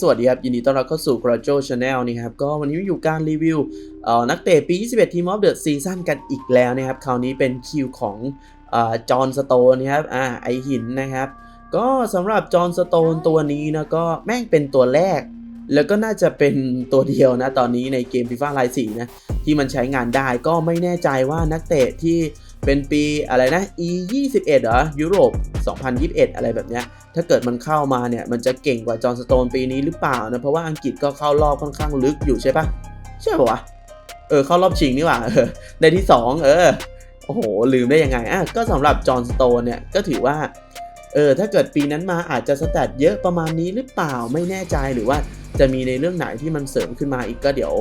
สวัสดีครับ ยินดีต้อนรับเข้าสู่ g r a j o Channel นี่ครับ ก็วันนี้อยู่การรีวิวนักเตะปี 21 Team of the Season กันอีกแล้วนะครับ คราวนี้เป็นคิวของจอห์นสโตนนะครับอ่าไอหินนะครับ ก็สำหรับจอห์นสโตนตัวนี้นะก็แม่งเป็นตัวแรก แล้วก็น่าจะเป็นตัวเดียวนะ ตอนนี้ในเกม FIFA ไลน์4นะ ที่มันใช้งานได้ก็ไม่แน่ใจว่านักเตะที่ เป็นปีอะไรนะ E 21เหรอยุโรป 2021 อะไรแบบเนี้ยถ้าเกิดมันเข้ามาเนี่ยมันจะเก่งกว่าจอห์นสโตนปีนี้หรือเปล่านะเพราะว่าอังกฤษก็เข้ารอบค่อนข้างลึกอยู่ใช่ปะใช่ปะวะเออเข้ารอบชิงนี่หว่าเออได้ที่ 2 เออโอ้โหลืมได้ยังไงอะก็สำหรับจอห์นสโตนเนี่ยก็ถือว่าเออถ้าเกิดปีนั้นมาอาจจะสแตทเยอะประมาณนี้หรือเปล่าไม่แน่ใจหรือว่า จะมีในเรื่องไหนที่มันเสริมขึ้นมาอีกก็เดี๋ยว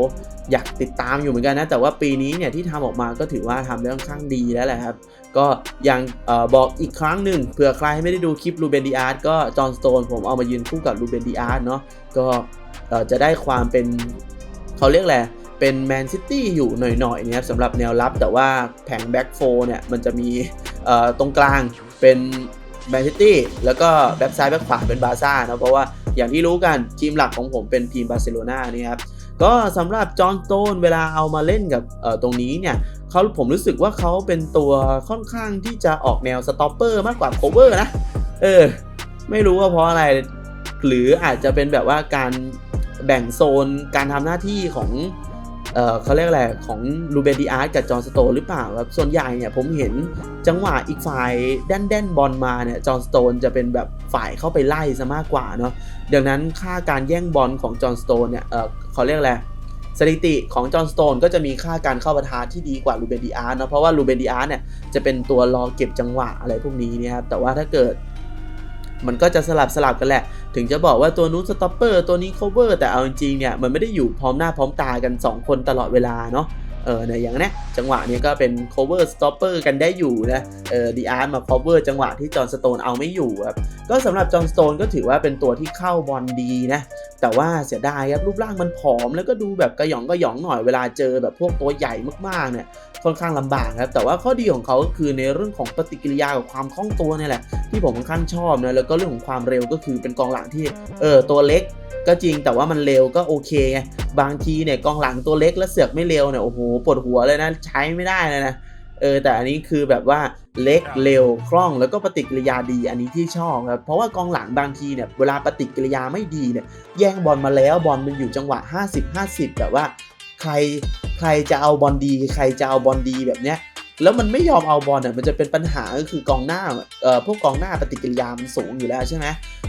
อยากติดตามอยู่เหมือนกันนะ แต่ว่าปีนี้เนี่ยที่ทำออกมาก็ถือว่าทำได้ค่อนข้างดีแล้วแหละครับ ก็ยังออบอกอีกครั้งหนึ่งเผื่อใครไม่ได้ดูคลิปลูเบนดีอาร์ตก็จอห์นสโตนผมเอามายืนคู่กับลูเบนดีอาร์ตเนาะก็จะได้ความเป็นเขาเรียกแหละเป็นแมนซิตี้อยู่หน่อยๆเนี่ยสำหรับแนวรับแต่ว่าแผงแบ็กโฟเนี่ยมันจะมีตรงกลางเป็นแมนซิตี้แล้วก็แบ็กซ้ายแบ็กขวาเป็นบาซ่านะเพราะว่า อย่างที่รู้กันทีมหลักของผมเป็นทีมบาร์เซโลนานี่ครับก็สำหรับจอห์นสโตนเวลาเอามาเล่นกับตรงนี้เนี่ยเขาผมรู้สึกว่าเขาเป็นตัวค่อนข้างที่จะออกแนวสต็อปเปอร์มากกว่าโคเวอร์นะ เออ ไม่รู้ว่าเพราะอะไร หรืออาจจะเป็นแบบว่าการแบ่งโซนการทำหน้าที่ของ เออเขาเรียกอะไรของลูเบนดีอาร์กับจอห์นสโตนหรือเปล่าครับส่วนใหญ่เนี่ยผมเห็นจังหวะอีกฝ่ายแดนแดนบอลมาเนี่ยจอห์นสโตนจะเป็นแบบฝ่ายเข้าไปไล่ซะมากกว่าเนาะดังนั้นค่าการแย่งบอลของจอห์นสโตนเนี่ยเออเขาเรียกอะไรสถิติของจอห์นสโตนก็จะมีค่าการเข้าประทานที่ดีกว่าลูเบนดีอาร์เนาะเพราะว่าลูเบนดีอาร์เนี่ยจะเป็นตัวรอเก็บจังหวะอะไรพวกนี้นี่ยครับแต่ว่าถ้าเกิด มันก็จะสลับสลับกันแหละ ถึงจะบอกว่าตัวนู้นสต็อปเปอร์ตัวนี้ cover แต่เอาจริงๆเนี่ยมันไม่ได้อยู่พร้อมหน้าพร้อมตากัน 2 คนตลอดเวลาเนาะเออเนี่ยอย่างนี้จังหวะนี้ก็เป็น cover stopper กันได้อยู่นะเออดีอาร์มา cover จังหวะที่จอห์นสโตนเอาไม่อยู่ครับก็สำหรับจอห์นสโตนก็ถือว่าเป็นตัวที่เข้าบอลดีนะแต่ว่าเสียดายครับรูปร่างมันผอมแล้วก็ดูแบบกระหยองกระหยองหน่อยเวลาเจอแบบพวกตัวใหญ่มากๆเนี่ย ค่อนข้างลำบากครับแต่ว่าข้อดีของเขาก็คือในเรื่องของปฏิกิริยากับความคล่องตัวเนี่ยแหละที่ผมค่อนข้างชอบนะแล้วก็เรื่องของความเร็วก็คือเป็นกองหลังที่เออตัวเล็กก็จริงแต่ว่ามันเร็วก็โอเคไงบางทีเนี่ยกองหลังตัวเล็กแล้วเสือกไม่เร็วเนี่ยโอ้โหปวดหัวเลยนะใช้ไม่ได้เลยนะเออแต่อันนี้คือแบบว่าเล็กเร็วคล่องแล้วก็ปฏิกิริยาดีอันนี้ที่ชอบครับเพราะว่ากองหลังบางทีเนี่ยเวลาปฏิกิริยาไม่ดีเนี่ยแย่งบอลมาแล้วบอลมันอยู่จังหวะ 50 50 แบบว่า ใครใครจะเอาบอลดี ใครจะเอาบอลดีแบบเนี้ยแล้วมันไม่ยอมเอาบอลเนี่ยมันจะเป็นปัญหาก็คือกองหน้าเอ่อพวกกองหน้าปฏิกิริยามันสูงอยู่แล้วใช่ไหม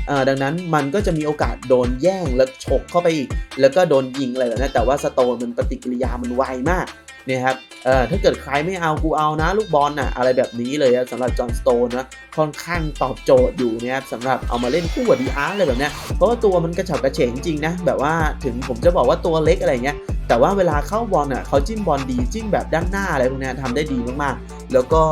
เอ่อดังนั้นมันก็จะมีโอกาสโดนแย่งแล้วฉกเข้าไปอีก แล้วก็โดนยิงอะไรแบบนี้แต่ว่าสโตนมันปฏิกิริยามันไวมาก เนี่ยครับเอ่อถ้าเกิดใครไม่เอากูเอานะ ลูกบอลน่ะอะไรแบบนี้เลยสำหรับจอห์นสโตนนะค่อนข้างตอบโจทย์อยู่เนี่ยครับสำหรับเอามาเล่นคู่กับดีอาร์อะไรแบบเนี้ยเพราะว่าตัวมันกระฉับกระเฉงจริงนะ แบบว่าถึงผมจะบอกว่าตัวเล็กอะไรเงี้ยแต่ว่าเวลาเข้าบอลน่ะเขาจิ้มบอลดีจิ้มแบบด้านหน้าอะไรพวกนี้ทำได้ดีมากๆ แล้วก็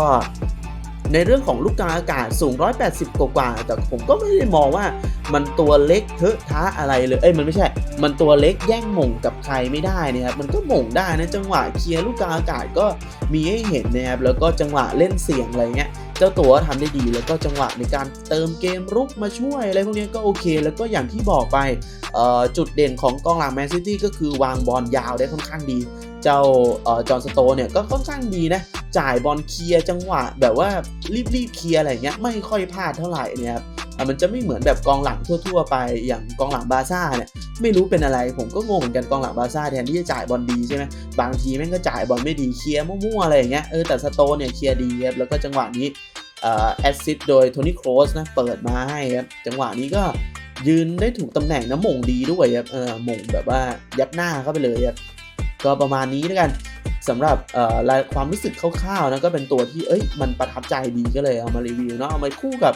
ในเรื่องของลูกกลางอากาศสูง 180 กว่าๆแต่ผมก็ไม่ได้มองว่ามันตัวเล็กเทอะท้าอะไรเลย เอ้ยมันไม่ใช่ มันตัวเล็กแย่งหม่งกับใครไม่ได้นะครับ มันก็หม่งได้นะจังหวะเคลียร์ลูกกลางอากาศก็มีให้เห็นนะครับ แล้วก็จังหวะเล่นเสียงอะไรเงี้ย เจ้าตัวทำได้ดีแล้วก็จังหวะในการเติมเกมรุกมาช่วยอะไรพวกนี้ก็โอเค แล้วก็อย่างที่บอกไป จุดเด่นของกองหลังแมนซิตี้ก็คือวางบอลยาวได้ค่อนข้างดี เจ้าจอห์นสโตเนี่ยก็ค่อนข้างดีนะ จ่ายบอลเคลียร์จังหวะ แบบว่ารีบๆเคลียร์อะไรเงี้ยไม่ค่อยพลาดเท่าไหร่เนี่ยครับมันจะไม่เหมือนแบบกองหลังทั่ว ๆ ไปอย่างกองหลังบาซ่าเนี่ยไม่รู้เป็นอะไรผมก็งงเหมือนกันกองหลังบาซ่าแทนที่จะจ่ายบอลดีใช่ไหมบางทีแม่งก็จ่ายบอลไม่ดีเคลียร์มั่วๆอะไรอย่างเงี้ยเออแต่สโตนเนี่ยเคลียร์ดีครับแล้วก็จังหวะนี้แอสซิดโดยโทนี่โครสนะเปิดมาให้ครับจังหวะนี้ก็ยืนได้ถูกตำแหน่งนะมงดีด้วยครับเออมงแบบว่ายัดหน้าเข้าไปเลยครับก็ประมาณนี้แล้วกัน สำหรับความรู้สึกคร่าวๆนะก็เป็นตัวที่เอ้ยมันประทับใจดีก็เลยเอามารีวิวเนาะเอามาคู่กับ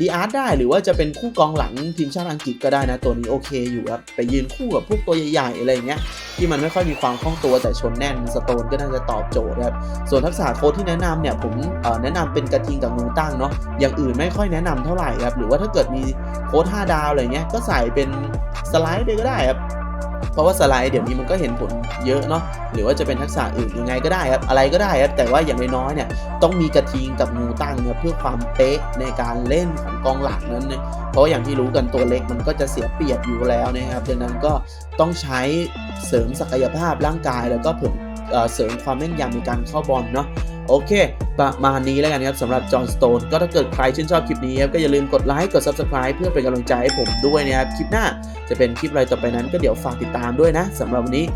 ดีอาร์ตได้หรือว่าจะเป็นคู่กองหลังทีมชาติอังกฤษก็ได้นะ ตัวนี้โอเคอยู่ครับ ไปยืนคู่กับพวกตัวใหญ่ๆ อะไรเงี้ย ที่มันไม่ค่อยมีความคล่องตัวแต่ชนแน่นสโตนก็น่าจะตอบโจทย์ครับ ส่วนทักษะโค้ดที่แนะนำเนี่ย ผมแนะนำเป็นกระทิงกับงูตั้งเนาะอย่างอื่นไม่ค่อยแนะนำเท่าไหร่ครับ หรือว่าถ้าเกิดมีโค้ด5ดาวอะไรเงี้ยก็ใส่เป็นสไลด์ไปก็ได้ครับ เพราะว่าสไลด์เดี๋ยวนี้มันก็เห็นผลเยอะเนาะหรือว่าจะเป็นทักษะอื่นยังไงก็ได้ครับอะไรก็ได้ครับแต่ว่าอย่างน้อยๆเนี่ยต้องมีกระทิงกับงูตั้งครับเพื่อความเป๊ะในการเล่นของกองหลังนั้นเนี่ยเพราะอย่างที่รู้กันตัวเล็กมันก็จะเสียเปรียบอยู่แล้วนะครับดังนั้นก็ต้องใช้เสริมศักยภาพร่างกายแล้วก็เพิ่มเอ่อเสริมความแม่นยำในการเข้าบอลเนาะ โอเค ประมาณนี้แล้วกันครับสำหรับจอห์นสโตนก็ถ้าเกิดใครชื่นชอบคลิปนี้ครับก็อย่าลืมกดไลค์กด Subscribe เพื่อเป็นกำลังใจให้ผมด้วยนะครับ คลิปหน้าจะเป็นคลิปอะไรต่อไปนั้นก็เดี๋ยวฝากติดตามด้วยนะสำหรับวันนี้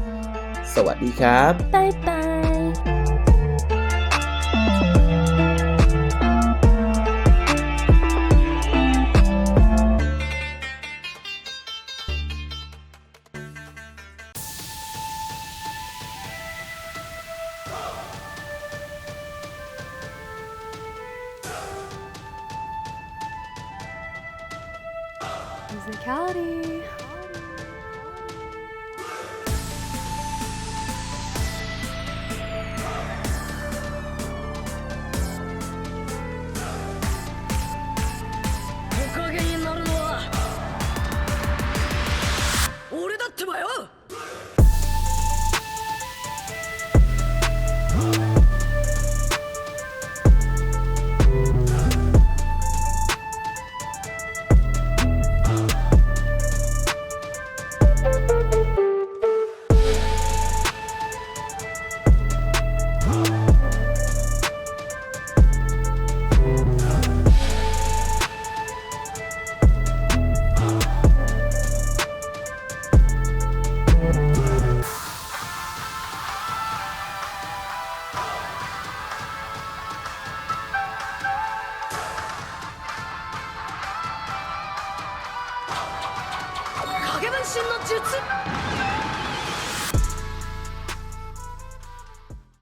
สวัสดีครับ拜拜。Technicality 影分身の術。